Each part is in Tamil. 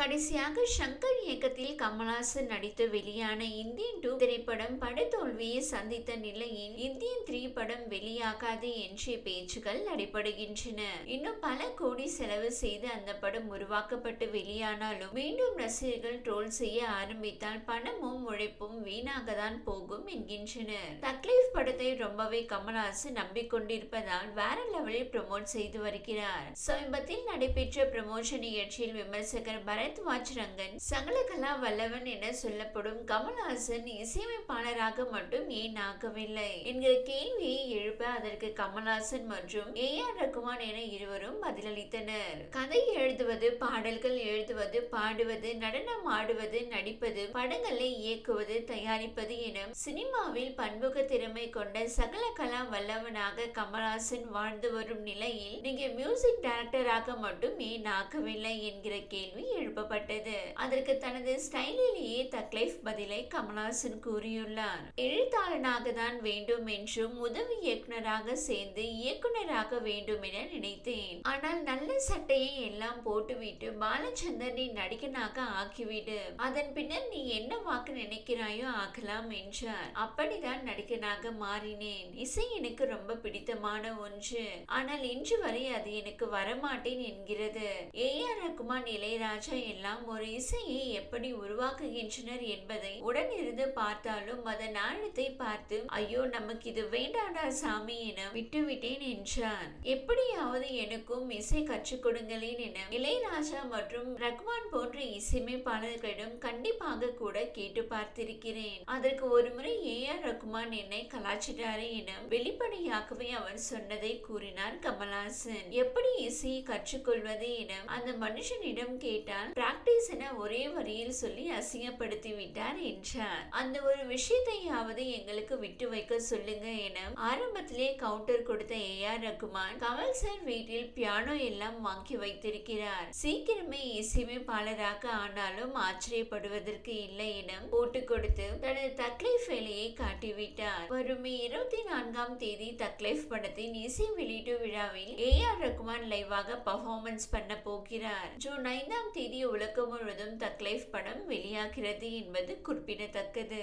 கடைசியாக சங்கர் இயக்கத்தில் கமல்ஹாசன் நடித்து வெளியான இந்தியன் டூ திரைப்படம் படத்தோல்வியை சந்தித்த நிலையில் இந்தியன் த்ரீ படம் வெளியாகாது என்ற பேச்சுகள் நடைபெறுகின்றன. இன்னும் பல கோடி செலவு செய்து அந்த படம் உருவாக்கப்பட்டு வெளியானாலும் மீண்டும் ரசிகர்கள் ட்ரோல் செய்ய ஆரம்பித்தால் பணமும் உழைப்பும் வீணாக தான் போகும் என்கின்றனர். தக்லீஃப் படத்தை ரொம்பவே கமல்ஹாசன் நம்பிக்கொண்டிருப்பதால் வேற லெவலில் ப்ரமோட் செய்து வருகிறார். சமீபத்தில் நடைபெற்ற ப்ரமோஷன் நிகழ்ச்சியில் விமர்சகர் பரத்வாஜ் ரங்கன் சகலகலா வல்லவன் என சொல்லப்படும் கமல்ஹாசன் இசையமைப்பாளராக மட்டும் ஏன் ஆகவில்லை என்கிற கேள்வியை எழுப்ப அதற்கு கமல்ஹாசன் மற்றும் ஏ ஆர் ரகுமான் என இருவரும் பதிலளித்தனர். கதை எழுதுவது பாடல்கள் எழுதுவது பாடுவது நடனம் ஆடுவது நடிப்பது படங்களை இயக்குவது தயாரிப்பது என சினிமாவில் பன்முக திறமை கொண்ட சகல கலா வல்லவனாக கமல்ஹாசன் வாழ்ந்து வரும் நிலையில் நீங்க மியூசிக் டைரக்டராக மட்டும் ஏன் ஆகவில்லை என்கிற கேள்வி எழுப்பப்பட்டது அதற்கு தனது ஸ்டைலிலேயே தக்லைஃப் பதிலை கமல்ஹாசன் கூறியுள்ளார். எழுத்தாளனாக தான் வேண்டும் என்றும் உதவி இயக்குனராக சேர்ந்து இயக்குனராக வேண்டும் என நினைத்தேன். ஆனால் நல்ல சட்டையை எல்லாம் போட்டுவிட்டு பாலச்சந்தர் நீ நடிகனாக ஆக்கிவிடு அதன் பின்னர் நீ என்ன வாக்கு நினைக்கிறாயோ ஆகலாம் என்றார். அப்படிதான் நடிகனாக மாறினேன். இசை எனக்கு ரொம்ப பிடித்தமான ஒன்று. ஆனால் இன்று வரை அது எனக்கு வரமாட்டேன் என்கிறது. ஏ ஆர் ரகுமான் இளையராஜா எல்லாம் ஒரு இசையை எப்படி உருவாக்குகின்றனர் என்பதை உடன் இருந்து பார்த்தாலும் அதன் ஆழத்தை பார்த்து ஐயோ நமக்கு இது வேண்டாடா சாமி என விட்டுவிட்டேன் என்றார் எப்படியாவது எனக்கும் இசை கற்றுக் கொடுங்களேன் என இளையராஜா மற்றும் ரகுமான் போன்ற இசையமைப்பாளர்களிடம் கண்டிப்பாக கூட கேட்டு பார்த்திருக்கிறேன். அதற்கு ஒருமுறை ஏ ஆர் ரகுமான் என்னை கலாச்சிட்டாரே என வெளிப்படையாகவே அவர் சொன்னதை கூறினார் கமல்ஹாசன். எப்படி இசையை கற்றுக்கொள்வது என அந்த மனுஷனிடம் கேட்டால் பிராக்டிஸ் என ஒரே வரியில் சொல்லி அசிங்கப்படுத்தி விட்டார் என்றார். அந்த ஒரு விஷயத்தையாவது எங்களுக்கு விட்டு வைக்க சொல்லுங்க என ஆரம்பத்திலே கவுண்டர் கொடுத்த A R Rahman Kamal sir வீட்டில் பியானோ எல்லாம் வாங்கி வைத்திருக்கிறார். சீக்கிரமே இசையமைப்பாளராக ஆனாலும் ஆச்சரியப்படுவதற்கு இல்லை என போட்டு கொடுத்து தனது தக்லைஃப் வேலையை காட்டிவிட்டார். வரும் இருபத்தி நான்காம் தேதி தக்லைஃப் படத்தின் இசை வெளியீட்டு விழாவில் ஏ ஆர் ரகுமான் லைவாக பர்ஃபார்மன்ஸ் பண்ண போகிறார். ஜூன் ஐந்தாம் தேதி உலகம் முழுவதும் முழுவதும் தக்லைஃப் படம் வெளியாகிறது என்பது குறிப்பிடத்தக்கது.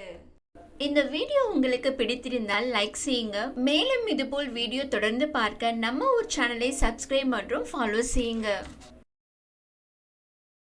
இந்த வீடியோ உங்களுக்கு பிடித்திருந்தால் லைக் செய்யுங்க. மேலும் இதுபோல் வீடியோ தொடர்ந்து பார்க்க நம்ம ஒரு சேனலை சப்ஸ்கிரைப் மற்றும் ஃபாலோ செய்யுங்க.